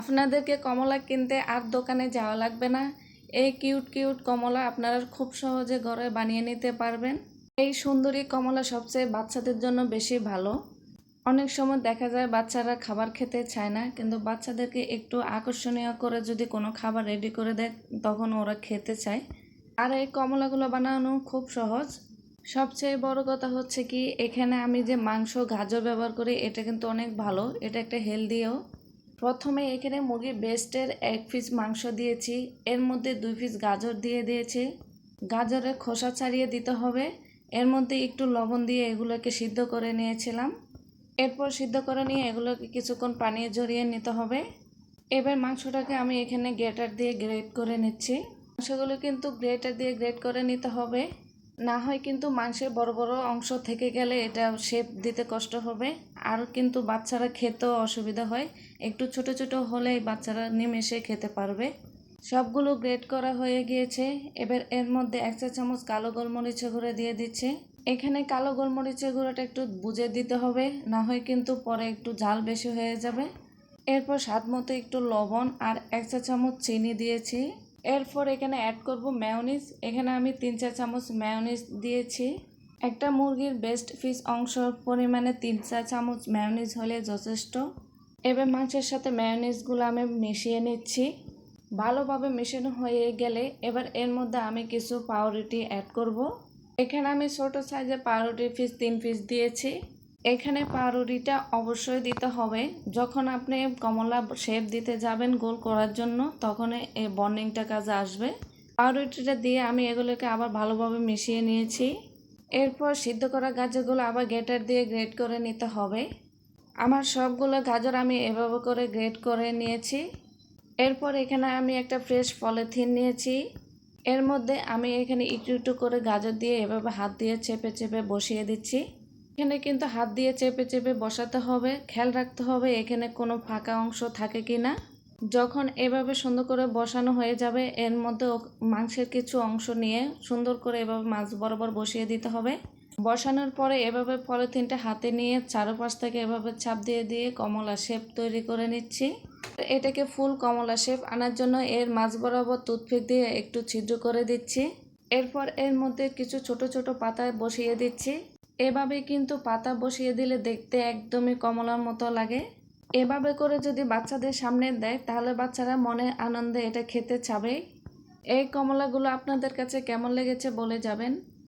আপনাদেরকে কমলা কিনতে আর দোকানে যাওয়া লাগবে না। এই কিউট কিউট কমলা আপনারা খুব সহজে ঘরে বানিয়ে নিতে পারবেন। এই সুন্দরী কমলা সবচেয়ে বাচ্চাদের জন্য বেশি ভালো। অনেক সময় দেখা যায় বাচ্চারা খাবার খেতে চায় না, কিন্তু বাচ্চাদেরকে একটু আকর্ষণীয় করে যদি কোনো খাবার রেডি করে দেয়, তখন ওরা খেতে চায়। আর এই কমলাগুলো বানানো খুব সহজ। সবচেয়ে বড় কথা হচ্ছে কি, এখানে আমি যে মাংস, গাজর ব্যবহার করি, এটা কিন্তু অনেক ভালো। এটা একটা হেলদিও প্রথমে এখানে মুরগির বেস্টের এক পিস মাংস দিয়েছি। এর মধ্যে দুই পিস গাজর দিয়ে দিয়েছি। গাজরের খোসা ছাড়িয়ে দিতে হবে। এর মধ্যে একটু লবণ দিয়ে এগুলোকে সিদ্ধ করে নিয়েছিলাম। এরপর সিদ্ধ করে নিয়ে এগুলোকে কিছুক্ষণ পানি জড়িয়ে নিতে হবে। এবার মাংসটাকে আমি এখানে গ্রেটার দিয়ে গ্রেট করে নিচ্ছি। মাংসগুলো কিন্তু গ্রেটার দিয়ে গ্রেট করে নিতে হবে। না হয় কিন্তু মাংসের বড় বড় অংশ থেকে গেলে এটা শেপ দিতে কষ্ট হবে। আর কিন্তু বাচ্চারা খেতেও অসুবিধা হয়। একটু ছোট ছোট হলেই বাচ্চারা নিমেষে খেতে পারবে। সবগুলো গ্রেড করা হয়ে গিয়েছে। এবার এর মধ্যে এক চা চামচ কালো গোলমরিচের গুঁড়ো দিয়ে দিচ্ছে। এখানে কালো গোলমরিচের গুঁড়োটা একটু বুঝে দিতে হবে। না হয় কিন্তু পরে একটু ঝাল বেশি হয়ে যাবে। এরপর স্বাদ মতো একটু লবণ আর এক চা চামচ চিনি দিয়েছি। এরপর এখানে অ্যাড করব ম্যায়োনিজ এখানে আমি তিন চার চামচ ম্যায়োনিজ দিয়েছি। একটা মুরগির বেস্ট ফিস অংশ পরিমাণে তিন চার চামচ ম্যায়োনিজ হলে যথেষ্ট। এবার মাংসের সাথে ম্যায়োনিজগুলো আমি মিশিয়ে নিচ্ছি। ভালোভাবে মেশানো হয়ে গেলে এবার এর মধ্যে আমি কিছু পাউরুটি অ্যাড করব। এখানে আমি ছোট সাইজের পাউরুটি পিস তিন পিস দিয়েছি। এখানে পাউরুটিটা অবশ্যই দিতে হবে। যখন আপনি কমলা শেপ দিতে যাবেন গোল করার জন্য, তখন এই বর্নিংটা কাজে আসবে। পাউরুটিটা দিয়ে আমি এগুলোকে আবার ভালোভাবে মিশিয়ে নিয়েছি। এরপর সিদ্ধ করা গাজরগুলো আবার গ্রেটার দিয়ে গ্রেট করে নিতে হবে। আমার সবগুলো গাজর আমি এভাবে করে গ্রেট করে নিয়েছি। এরপর এখানে আমি একটা ফ্রেশ পলিথিন নিয়েছি। এর মধ্যে আমি এখানে একটু একটু করে গাজর দিয়ে এভাবে হাত দিয়ে চেপে চেপে বসিয়ে দিচ্ছি। এখানে কিন্তু হাত দিয়ে চেপে চেপে বসাতে হবে, খেয়াল রাখতে হবে এখানে কোনো ফাঁকা অংশ থাকে কি না। যখন এভাবে সুন্দর করে বসানো হয়ে যাবে, এর মধ্যে মাংসের কিছু অংশ নিয়ে সুন্দর করে এভাবে মাছ বরাবর বসিয়ে দিতে হবে। বসানোর পরে এভাবে পলিথিনটা হাতে নিয়ে চারোপাশ থেকে এভাবে চাপ দিয়ে দিয়ে কমলা শেপ তৈরি করে নিচ্ছি। এটাকে ফুল কমলা শেপ আনার জন্য এর মাছ বরাবর টুথপিক দিয়ে একটু ছিদ্র করে দিচ্ছি। এরপর এর মধ্যে কিছু ছোট ছোট পাতায় বসিয়ে দিচ্ছি। এভাবে কিন্তু পাতা বসিয়ে দিলে দেখতে একদমই কমলার মতো লাগে। এভাবে করে যদি বাচ্চাদের সামনে দেয়, তাহলে বাচ্চারা মনে আনন্দে এটা খেতে চাবেই এই কমলাগুলো আপনাদের কাছে কেমন লেগেছে বলে যাবেন।